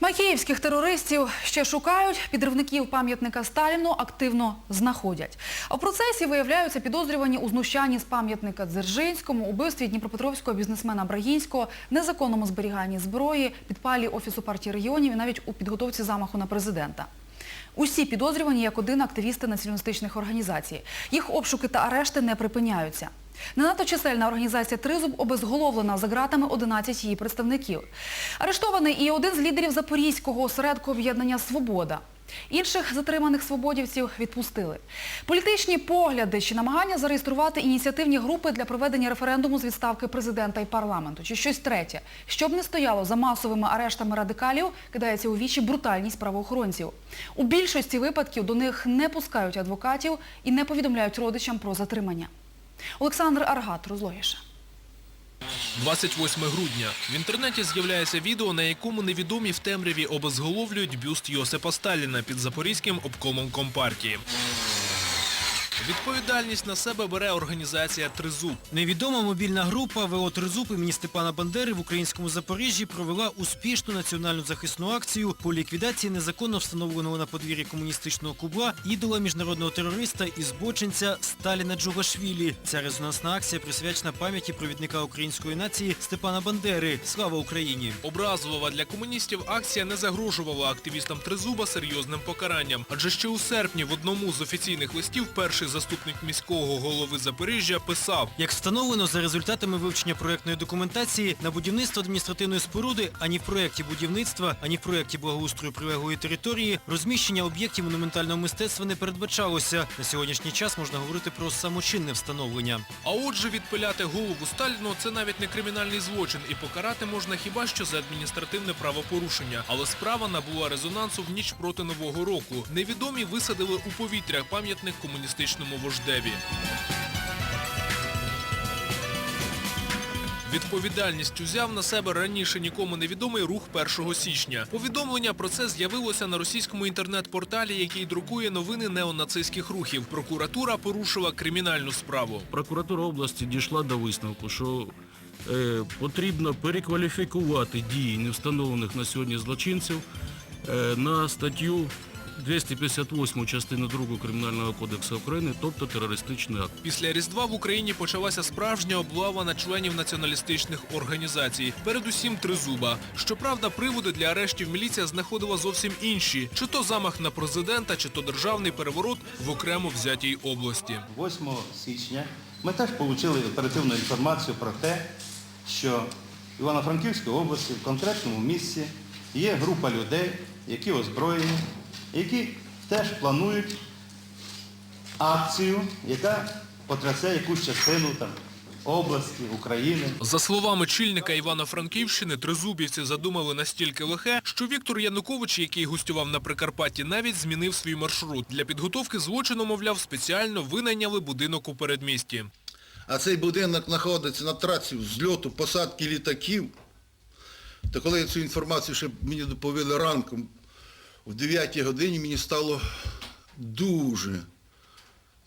Макіївських терористів ще шукають, підривників пам'ятника Сталіну активно знаходять. В процесі виявляються підозрювані у знущанні з пам'ятника Дзержинському, убивстві дніпропетровського бізнесмена Брагінського, незаконному зберіганні зброї, підпалі Офісу партії регіонів і навіть у підготовці замаху на президента. Усі підозрювані як один активісти націоналістичних організацій. Їх обшуки та арешти не припиняються. Не надто чисельна організація «Тризуб» обезголовлена за ґратами 11 її представників. Арештований і один з лідерів Запорізького осередку об'єднання «Свобода». Інших затриманих свободівців відпустили. Політичні погляди чи намагання зареєструвати ініціативні групи для проведення референдуму з відставки президента і парламенту, чи щось третє, щоб не стояло за масовими арештами радикалів, кидається у вічі брутальність правоохоронців. У більшості випадків до них не пускають адвокатів і не повідомляють родичам про затримання. Олександр Аргат Розлогіша. 28 грудня. В інтернеті з'являється відео, на якому невідомі в темряві обезголовлюють бюст Йосипа Сталіна під Запорізьким обкомом Компартії. Відповідальність на себе бере організація «Тризуб». Невідома мобільна група ВО «Тризуб» імені Степана Бандери в українському Запоріжжі провела успішну національну захисну акцію по ліквідації незаконно встановленого на подвір'ї комуністичного кубла ідола міжнародного терориста і збочинця Сталіна Джугашвілі. Ця резонансна акція присвячена пам'яті провідника української нації Степана Бандери. Слава Україні! Образлива для комуністів акція не загрожувала активістам Тризуба серйозним покаранням. Адже ще у серпні в одному з офіційних листів перший заступник міського голови Запоріжжя писав Як встановлено за результатами вивчення проєктної документації, на будівництво адміністративної споруди ані в проєкті будівництва, ані в проєкті благоустрою прилеглої території розміщення об'єктів монументального мистецтва не передбачалося. На сьогоднішній час можна говорити про самочинне встановлення. А отже, відпиляти голову Сталіну – це навіть не кримінальний злочин, і покарати можна хіба що за адміністративне правопорушення. Але справа набула резонансу в ніч проти Нового року. Невідомі висадили у повітря пам'ятник комуністичному вождеві. Відповідальність узяв на себе раніше нікому невідомий рух 1 січня. Повідомлення про це з'явилося на російському інтернет-порталі, який друкує новини неонацистських рухів. Прокуратура порушила кримінальну справу. Прокуратура області дійшла до висновку, що е, потрібно перекваліфікувати дії невстановлених на сьогодні злочинців е, на статтю 258 частину 2 Кримінального кодексу України, тобто терористичний акт. Після Різдва в Україні почалася справжня облава на членів націоналістичних організацій, передусім Тризуба. Щоправда, приводи для арештів міліція знаходила зовсім інші: чи то замах на президента, чи то державний переворот в окремо взятій області. 8 січня ми теж отримали оперативну інформацію про те, що в Івано-Франківській області, в конкретному місці, є група людей, які озброєні, які теж планують акцію, яка потрясе якусь частину там, області, України. За словами чільника Івано-Франківщини, тризубівці задумали настільки лихе, що Віктор Янукович, який гостював на Прикарпатті, навіть змінив свій маршрут. Для підготовки злочину, мовляв, спеціально винайняли будинок у передмісті. а цей будинок знаходиться на трасі взльоту, посадки літаків, то коли я цю інформацію ще мені доповіли ранком, в 9 годині мені стало дуже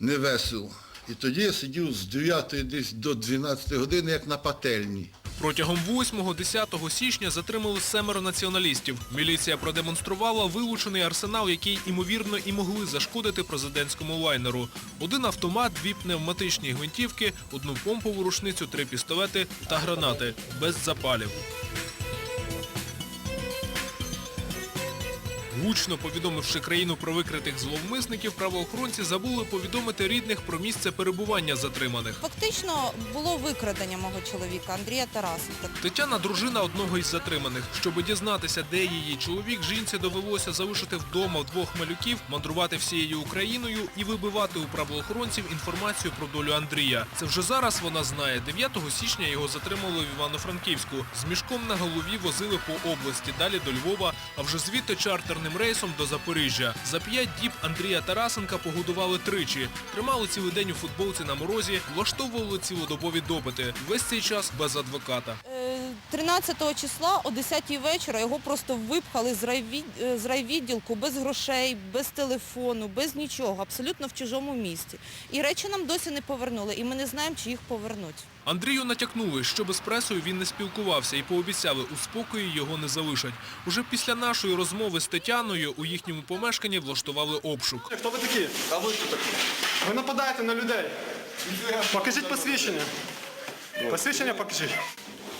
невесело. І тоді я сидів з 9 десь до 12 години, як на пательні. Протягом 8-10 січня затримали семеро націоналістів. Міліція продемонструвала вилучений арсенал, який, імовірно, і могли зашкодити президентському лайнеру. Один автомат, дві пневматичні гвинтівки, одну помпову рушницю, три пістолети та гранати. Без запалів. Гучно повідомивши країну про викритих зловмисників, правоохоронці забули повідомити рідних про місце перебування затриманих. Фактично було викрадення мого чоловіка Андрія Тарасенка. Тетяна дружина одного із затриманих. Щоб дізнатися, де її чоловік, жінці довелося залишити вдома двох малюків, мандрувати всією Україною і вибивати у правоохоронців інформацію про долю Андрія. Це вже зараз вона знає. 9 січня його затримали в Івано-Франківську. З мішком на голові возили по області, далі до Львова, а вже звідти чартерним рейсом до Запоріжжя. За п'ять діб Андрія Тарасенка погодували тричі. Тримали цілий день у футболці на морозі, влаштовували цілодобові допити. Весь цей час без адвоката. Е, 13 числа о 10 вечора його просто випхали з, е, з райвідділку без грошей, без телефону, без нічого, абсолютно в чужому місті. І речі нам досі не повернули, і ми не знаємо, чи їх повернуть. Андрію натякнули, що без пресою він не спілкувався і пообіцяли, у спокої його не залишать. Уже після нашої розмови з Тетяною у їхньому помешканні влаштували обшук. Хто ви такі? А ви хто такі? Ви нападаєте на людей. Покажіть посвідчення. Посвідчення покажіть.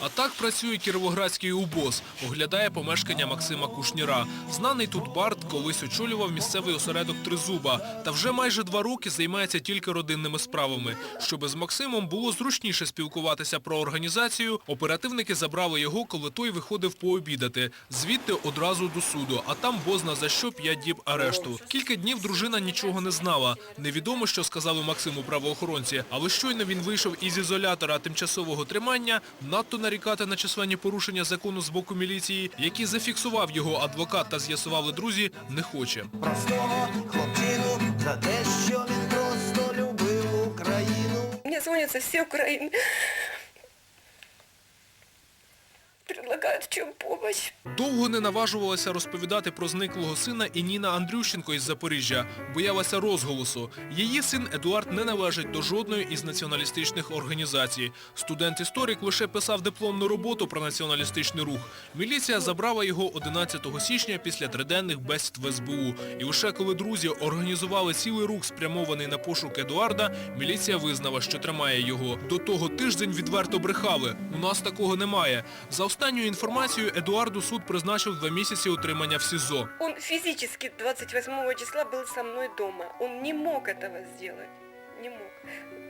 А так працює кіровоградський УБОЗ, оглядає помешкання Максима Кушніра. Знаний тут Барт колись очолював місцевий осередок Тризуба та вже майже два роки займається тільки родинними справами. Щоби з Максимом було зручніше спілкуватися про організацію, оперативники забрали його, коли той виходив пообідати. Звідти одразу до суду, а там бозна за що п'ять діб арешту. Кілька днів дружина нічого не знала. Невідомо, що сказали Максиму правоохоронці, але щойно він вийшов із ізолятора тимчасового тримання, надто нарікати на численні порушення закону з боку міліції, які зафіксував його адвокат та з'ясували друзі, не хоче. простого хлопчину за те, що він просто любив Україну. Мне звонят всі всей Украины. В чем помощь. Довго не наважувалася розповідати про зниклого сина і Ніна Андрющенко із Запоріжжя. Боялася розголосу. Її син Едуард не належить до жодної із націоналістичних організацій. Студент-історик лише писав дипломну роботу про націоналістичний рух. Міліція забрала його 11 січня після триденних бесід в СБУ. І лише коли друзі організували цілий рух, спрямований на пошук Едуарда, міліція визнала, що тримає його. До того тиждень відверто брехали. У нас такого немає. За останньою інформацією, Едуарду суд призначив два місяці утримання в СІЗО. Он физически 28 числа был со мной дома. Он не мог этого сделать. Не мог.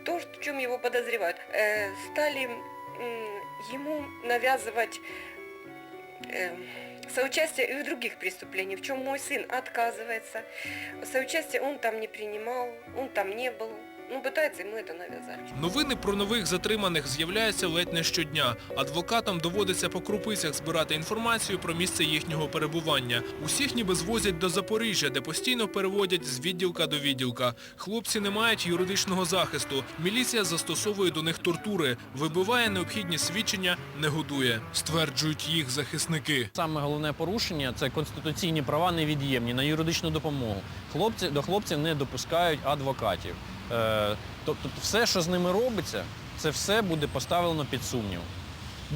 То, в чем его подозревают, э, стали м, ему навязывать э, соучастие и в других преступлениях, в чем мой сын отказывается. Соучастие он там не принимал, он там не был. Ну, пытается ему это навязать. Новини про нових затриманих з'являються ледь не щодня. Адвокатам доводиться по крупицях збирати інформацію про місце їхнього перебування. Усіх ніби звозять до Запоріжжя, де постійно переводять з відділка до відділка. Хлопці не мають юридичного захисту. Міліція застосовує до них тортури, вибиває необхідні свідчення, не годує. Стверджують їх захисники. Саме головне порушення це конституційні права невід'ємні на юридичну допомогу. Хлопці до хлопців не допускають адвокатів. Е, тобто все, що з ними робиться, це все буде поставлено під сумнів.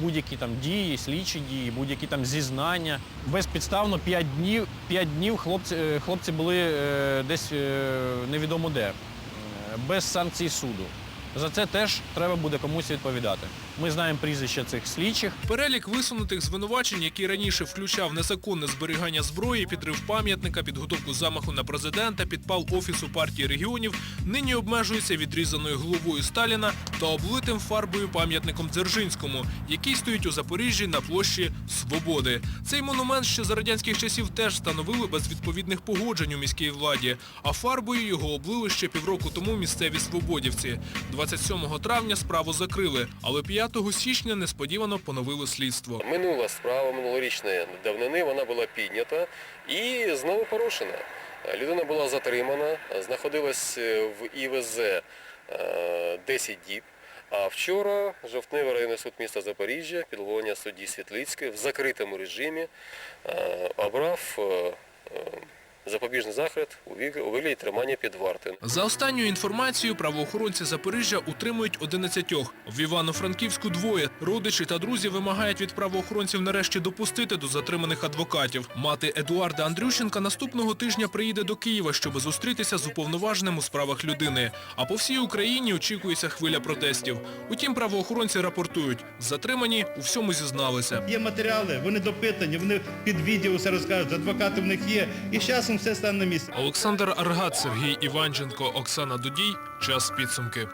Будь-які там дії, слідчі дії, будь-які там зізнання. Безпідставно 5 днів, 5 днів хлопці, е, хлопці були е, десь невідомо де, без санкцій суду. За це теж треба буде комусь відповідати. Ми знаємо прізвища цих слідчих. Перелік висунутих звинувачень, який раніше включав незаконне зберігання зброї, підрив пам'ятника, підготовку замаху на президента, підпал офісу партії регіонів, нині обмежується відрізаною головою Сталіна та облитим фарбою пам'ятником Дзержинському, який стоїть у Запоріжжі на площі Свободи. Цей монумент ще за радянських часів теж встановили без відповідних погоджень у міській владі, а фарбою його облили ще півроку тому місцеві свободівці. 27 травня справу закрили, але 5 січня несподівано поновили слідство. Минула справа минулорічної давнини, вона була піднята і знову порушена. Людина була затримана, знаходилась в ІВЗ е, 10 діб. А вчора Жовтневий районний суд міста Запоріжжя під судді Світлицької в закритому режимі е, обрав е, е, запобіжний захід у вигляді тримання під вартою. За останньою інформацією, правоохоронці Запоріжжя утримують 11. В Івано-Франківську двоє. Родичі та друзі вимагають від правоохоронців нарешті допустити до затриманих адвокатів. Мати Едуарда Андрющенка наступного тижня приїде до Києва, щоб зустрітися з уповноваженим у справах людини. А по всій Україні очікується хвиля протестів. Утім, правоохоронці рапортують, затримані у всьому зізналися. Є матеріали, вони допитані, вони під відео все розкажуть, адвокати в них є. І з часом все стане на місце. Олександр Аргат, Сергій Іванченко, Оксана Дудій. Час підсумки.